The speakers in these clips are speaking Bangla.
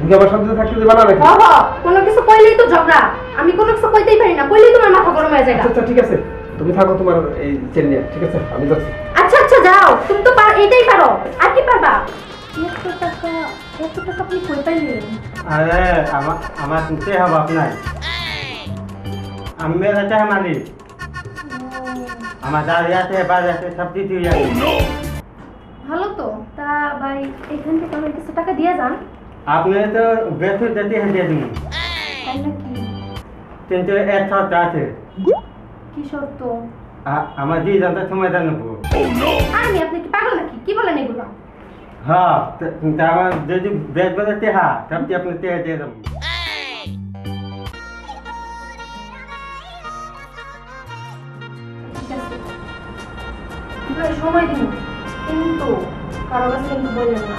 তুমি আমার সাথে থাকতে দেবা না নাকি? বাবা কোনো কিছু কইলেই তো ঝগড়া। আমি কোনো কিছু কইতেই পারি না। কইলেই তোমার মাথা গরম হয়ে যায়। আচ্ছা আচ্ছা ঠিক আছে। তুমি থাকো তোমার এই চেন নিয়ে। ঠিক আছে আমি যাচ্ছি। আচ্ছা আচ্ছা যাও। তুমি তো পার এটাই পারো। আর কি পারবা? টাকা টাকা আপনি কই পাইলেন अरे আমার আমার শুনতে হবে আপনার। আমি মেরা মালিক। আমার দাঁড়িয়ে আছে সব ভালো তো। তা ভাই এখান থেকে আমার কিছু টাকা দিয়ে যান। আপনি তো বেশি যেতে হেঁটে দিন তাই কিন্তু এক শর্ত আছে কি শর্ত আমার জি জানতে সময় জানব আমি আপনি কি পাগল নাকি কি বলেন এগুলো হ্যাঁ তা- তা আমার যদি বেশ বেলা টেহা সবটি আপনি টেহা দিয়ে দেবো সময় দিন কিন্তু কারও কাছে কিন্তু বললেন না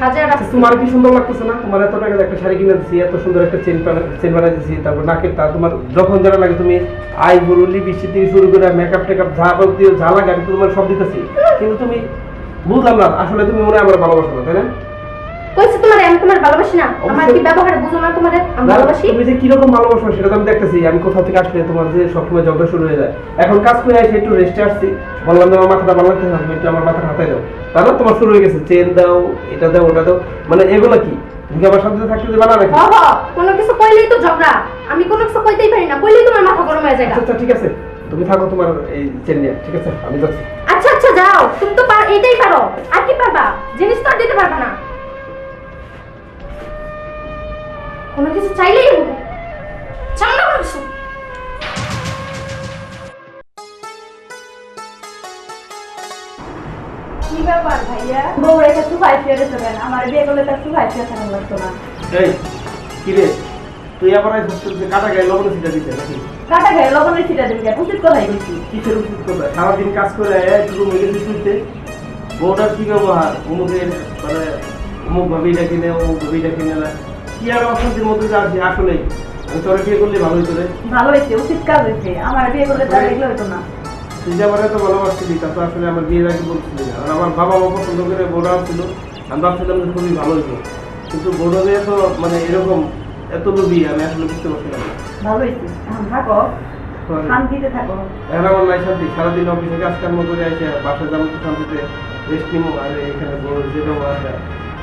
আচ্ছা, তোমার কি সুন্দর লাগতেছে না? তোমার এত টাকা একটা শাড়ি কিনে দিচ্ছি এত সুন্দর একটা চেন চেন বানা দিচ্ছি তারপর নাকের তা তোমার যখন যারা লাগে তুমি আই বুড়ো লিপস্টিক থেকে শুরু করে মেকআপ টেকআপ যা দিও যা লাগে আমি তোমার সব দিতেছি। কিন্তু তুমি বুঝলাম না আসলে তুমি মনে হয় আমার ভালোবাসো না তাই না? কইছে তোমারে আমি তোমার ভালোবাসি না। আমার। কি ব্যবহার বুঝো না তোমারে আমি ভালোবাসি? তুমি যে কীরকম ভালোবাসো সেটা তো আমি দেখতেছি। আমি কোথাও থেকে আসলে তোমার যে সবসময় ঝগড়া শুরু হয়ে যায়। এখন কাজ করে এসে একটু রেস্টে আসছি। বললাম আমার মাথাটা ভালো লাগতেছে না, তুমি একটু আমার মাথাটা হাতায় দাও। তারপর তোমার শুরু হয়ে গেছে চেন দাও এটা দাও ওটা দাও। মানে এগুলো কি? তুমি আমার সাথে থাকতে দেবা না নাকি? কোনো কিছু কইলেই তো ঝগড়া। আমি কোনো কিছু কইতেই পারি না। কইলেই তোমার মাথা গরম হয়ে যায় আচ্ছা আচ্ছা ঠিক আছে। তুমি থাকো তোমার এই চেন নিয়ে। ঠিক আছে আমি যাচ্ছি। আচ্ছা আচ্ছা যাও। তুমি তো পার এটাই পারো। আর কি পারবা? জিনিস তো আর দিতে পারবা না। কোনো কিছু চাইলেই হবে। চাও না কোনো কিছু? কি ব্যাপার ভাইয়া? বউ রেখে সুফাই ফিরে দেবেন আমার বিয়ে করলে তার সুফাই ফিরে থাকা লাগতো না? এই কি রে? তুই আবার এই হচ্ছে যে কাটা গায়ে লবণ সিটা দিতে নাকি? কাটা গায়ে লবণের ছিটা দেবেন উচিত কথাই বলছি। কিসের উচিত কথা? সারাদিন কাজ করে একটু গেছি শুইতে বউটার কি ব্যবহার? অমুকের মানে অমুক ভাবিটা কিনে অমুক ভাবিটা কিনে না। কি আর অশান্তির মধ্যে যাচ্ছি আসলেই আমি তোরা বিয়ে করলে ভালো হইতো রে। ভালো উচিত কাজ আমার বিয়ে করলে তার এগুলো হতো না। তুই যে আমার এত ভালোবাসছিলি তা তো আসলে আমার বিয়ের আগে বলছিলি। না আর আমার বাবা মা পছন্দ করে বড়াও ছিল। আমি ভাবছিলাম যে খুবই ভালো হইতো কিন্তু বড়দের এত মানে এরকম এত লোভী আমি আসলে বুঝতে পারছিলাম না। ভালো হয়েছে এখন থাকো। শান্তিতে থাকো। এখন আমার নাই শান্তি। সারাদিন অফিসে কাজ কর্ম করে আসে বাসায় যাব তো শান্তিতে রেস্ট নিবো আর এখানে বড়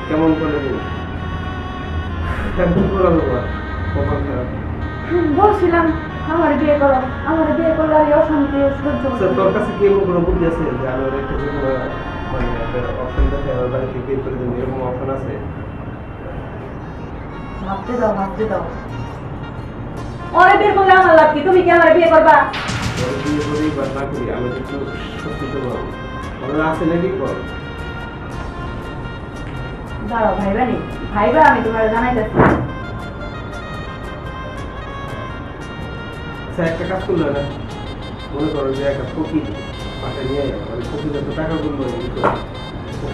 কেমন করে দেবো করে কপাল খারাপ। বলছিলাম আমার বিয়ে করো আমার বিয়ে করলে আর অশান্তি সহ্য করতে তোর কাছে কি এমন কোনো বুদ্ধি আছে যে আমি একটা যে কোনো মানে অপশন দেখে আমার বাড়িতে বিয়ে করে দেবো? এরকম অপশন আছে? ভাবতে দাও ভাবতে দাও। ওরে বিয়ে করলে আমার লাভ কি? তুমি কি আমার বিয়ে করবা? ওর বিয়ে করি বা না করি আমি তো একটু সত্যি তো বলব। ওরা আছে নাকি? বল দাঁড়াও ভাইবা নি ভাইবা আমি তোমার জানাইতেছি। আচ্ছা একটা কাজ করল না? মনে করো যে একটা ফকির বাসায় নিয়ে গেল মানে ফকির যত টাকা বলল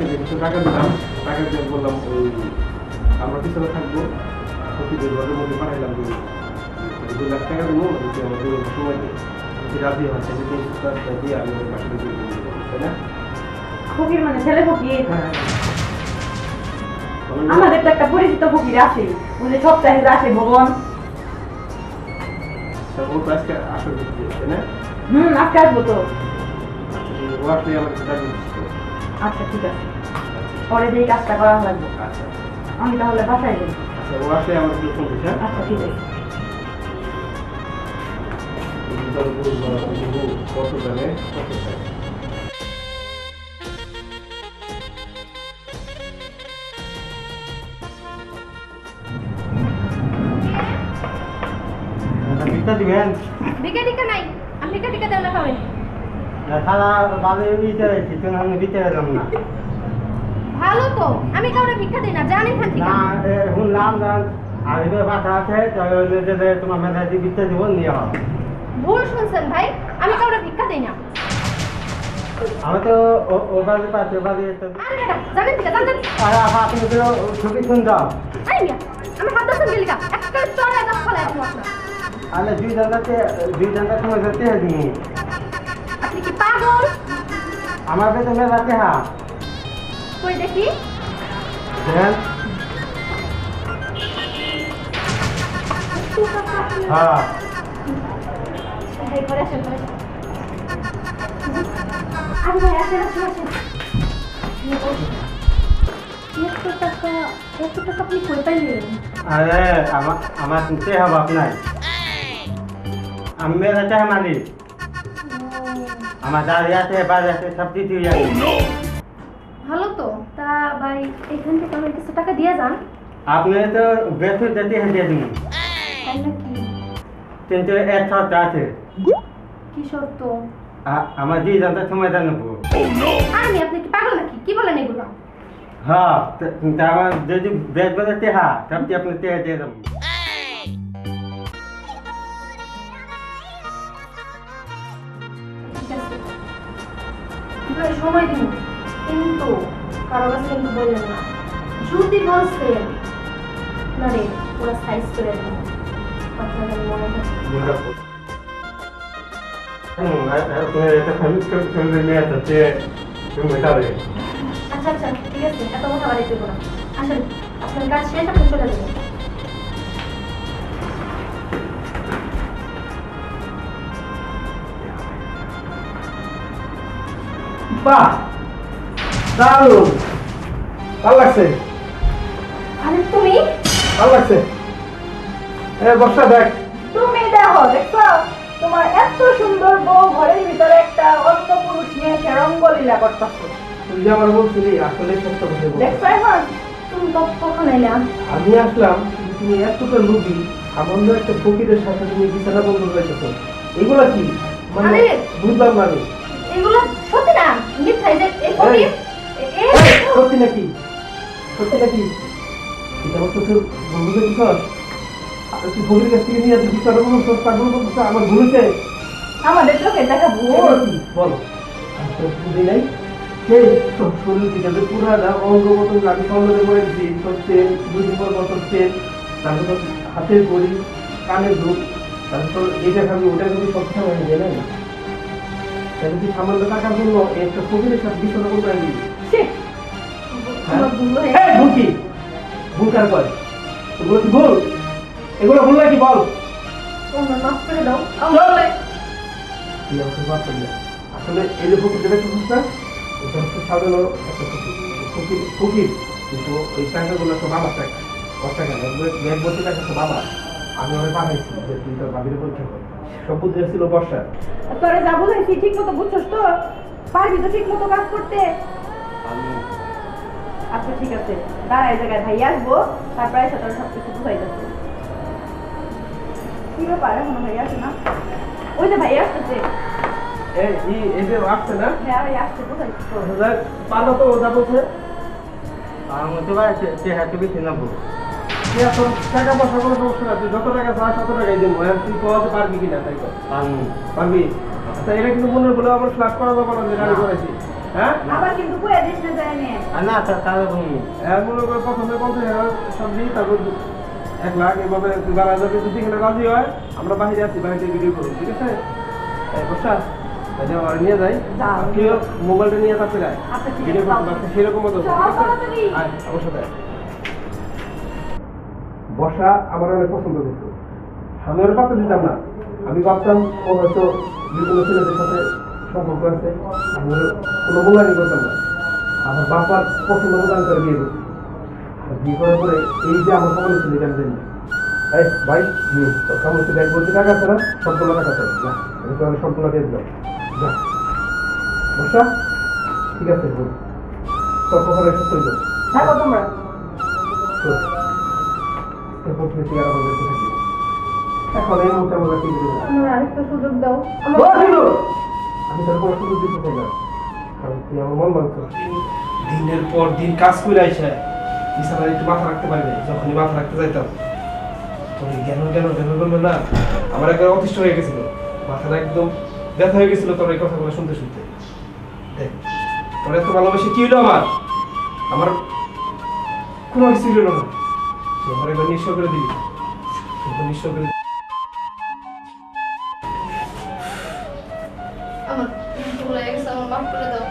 যে কিছু টাকা দিলাম টাকা দিয়ে বললাম ওই আমরা পিছনে থাকব ফকিরের ঘরের মধ্যে পাঠাইলাম দুই দুই লাখ টাকা দেবো যদি আমার দুই সময় দিই রাজি হয় সেটা দিয়ে আমি ওই বাসায় দিয়ে তাই না? ফকির মানে ছেলে ফকির? হ্যাঁ? আমাদের তো একটা পরিচিত ফকির আছে বুঝলে সপ্তাহে আসে ভবন তা আজকে হুম আসব তো। দিচ্ছে। আচ্ছা ঠিক আছে। পরে দিয়ে কাজটা করা লাগবে। আচ্ছা। আমি তাহলে বাসায় যাই। আচ্ছা ও আসলে আমার একটু ফোন দিচ্ছে হ্যাঁ? আচ্ছা ঠিক আছে। কত জানে কত জানে। ভিক্ষা দিবেন? ভিকা টিকা নাই আমি ভিকা টিকা দেও না। খাবেন সারা বাজে হয়েছি তুমি আমি দিতে পারলাম না। ভালো তো আমি কাউরে ভিক্ষা দিই না জানি খান না এখন নাম জান আর এবার বাসা আছে তাহলে তোমার মেধা দিয়ে দিতে দিব নিয়ে হবে ভুল শুনছেন ভাই আমি কাউরে ভিক্ষা দিই না। আমি তো ও- ও বাজে পাচ্ছি ও বাজে আরে বেটা, জানেন ঠিক জানেন আর আপনি তো ছবি শুনতাম আরে মিয়া করছেন গেলিকা একটা চলে দাও ফলাই দিব আপনার দুই জানলাতে দুই জানলা তোমার যাতে দিই আপনি কি পাগল? আমার বেতনে রাতে হা কই দেখি? হ্যাঁ। ভাই আসেন আসেন আসেন। টাকা আপনি আরে আমার আমার হবে আপনার। আমি রাতে মালিক। আমার দাঁড়িয়ে আছে বাজ আছে সব কিছুই আছে ভালো তো। তা ভাই এখান থেকে আমার কিছু টাকা দিয়ে যান। আপনি তো বেতন যেতে দিয়ে দিন কিন্তু এক সপ্তাহ আছে। কি শর্ত? আমার দুই জানটা সময় জানাব আমি আপনি কি পাগল নাকি? কি বলেন এগুলো? হ্যাঁ আমার যদি বেশ বেড়াতে হা সবটি আপনি তে দিয়ে দেবো সময় দিন। কিন্তু কারও কাছে কিন্তু বললেন না। যদি বলছেন না রে পুরো সাইজ করে দেবো আপনার যেন মনে থাকে আচ্ছা আচ্ছা ঠিক আছে। এত কথা বাড়িতে না। আসেন আপনার কাজ শেষ আপনি চলে যাবেন। বাহ দারুণ। ভালো লাগছে? আরে তুমি? ভালো লাগছে? এ বর্ষা দেখ। তুমি দেখো দেখছ? তোমার এত সুন্দর বউ ঘরের ভিতরে একটা অন্য পুরুষ নিয়ে এসে রঙ্গলীলা করতেছে। তুই যে আমার বলছিলি আসলে সত্য কথা বলছিস। দেখছ এখন? তুমি কখন এলাম আমি আসলাম তুমি এতটা লুবি সামান্য একটা ফকিরের সাথে তুমি বিছানা বন্ধ করেছ। এগুলা কি? মানে! বুঝলাম না আমি। এগুলো সত্যি না এই এ- এ- এই, সত্যি নাকি? সত্যি নাকি? এটা আমার চোখে বন্ধু দেখছ তুই ফকিরের কাছ থেকে নিয়ে আসি বিছানা বন্ধ সব পাগল বলছো আমার আমাদের দেখা ভুল। বলো। তো বুঝি নাই। সেই শরীর থেকে যে পুরানা অঙ্গ মতন আমি স্বর্ণতে করে দিচ্ছি সব চেন দুই দিন পর বছর চেন তারপর তো হাতের ঘড়ি কানের ধূপ তারপর এটা খাবি ওটা খাবি সব সময় নিয়ে নাই। তুই সামান্য টাকার জন্য একটা ফকিরের সাথে বিছানা করতে আমার ভুল ভুল কি? ভুল কার কয়? এগুলো কি ভুল? এগুলো ভুল নাকি বল? করে। আসলে এই যে ফকির যেটা করছিস না? এটা হচ্ছে সাধারণ একটা ফকির। ফকির ফকির কিন্তু ওই টাকাগুলো তো বাবার টাকা। ওর টাকা? এক বছর টাকা তো বাবা আমি ওরা পাঠাইছি যে তুই তোর বাবির পরীক্ষা কর। সব বুঝে ছিল বর্ষা। তোরে যা বলেছি ঠিক মতো বুঝছস তো? পারবি তো ঠিক মতো কাজ করতে? আমি আচ্ছা ঠিক আছে। দাঁড়া এই জায়গায় ভাই আসব তারপরে এসে তোর সব কিছু বুঝাই যাচ্ছে কি ব্যাপার এখনও ভাই আসে না? ওই যে ভাই আসতেছে। এই এই এই যে আসছে না? হ্যাঁ ভাই আসছে কোথায় তো যাক, পারল তো ওটা বলছে আমার তো ভাই সে হাতে বেশি নেব তুই এখন টাকা পয়সা কোনো সমস্যা না যত টাকা চাস তত টাকাই দেবো। আর তুই পাওয়াতে পারবি কিনা তাই পারবি। আচ্ছা এটা কিন্তু মনে বলে আমার ফ্লাট করা যাবে না যে করেছি। হ্যাঁ? আবার কিন্তু কয়ে দিস না যায় নে। না তা- তাহলে তুমি আর করে প্রথমে পঞ্চাশ সবজি তারপর এক লাখ এভাবে বারো হাজার যদি এখানে রাজি হয় আমরা বাইরে আছি বাইরে ভিডিও করি ঠিক আছে? বসা নিয়ে যাই। মোবাইলটা নিয়ে আয় আচ্ছা, ঠিক আছে, করতে সেরকম মতো। চল, বসা আমার অনেক পছন্দ করতো আমি ওর পাত্র দিতাম না। আমি ভাবতাম ও হয়তো বিভিন্ন ছেলেদের সাথে সম্পর্ক আছে আমি ওর কোনো মূল্যায়ন করতাম না। আমার বাবার পছন্দ আমি তার বিয়ে আর বিয়ে করার পরে এই যে আমার কমলে ছিল এটা আমি জানি। এই ভাই তোর কমলে ব্যাগ বলতে টাকা না? সম্পূর্ণ টাকা আছে। না আমি তো আমি সম্পূর্ণ দিয়ে দিলাম। যা বসা। ঠিক আছে বল তোর কথা রেখে চলবে থাকো তোমরা। চল। এরপর থেকে তুই আর আমার বাড়িতে থাকবি? এখন এই মুহূর্তে আমার বাড়িতে দিবি আমার আরেকটা সুযোগ দাও। আমার আমি তোর কোনো সুযোগ দিতে চাই না। কারণ তুই আমার মন মানছ। দিনের পর দিন কাজ করে আইসা বিছানায় একটু মাথা রাখতে পারি না যখনই মাথা রাখতে যাইতাম। এই জ্ঞান জ্ঞান জ্ঞান করল না আমার একবার অতিষ্ঠ হয়ে গেছিল। মাথাটা একদম ব্যথা হয়ে গেছিল তোর এই কথাগুলো শুনতে শুনতে। দেখ তোর এত ভালোবাসি কি হলো আমার? আমার কোনো কিছু হলো না। আমার একবার নিঃস্ব করে দিবি নিঃস্ব করে। আমার ভুল হয়ে গেছে আমার মাফ করে দাও!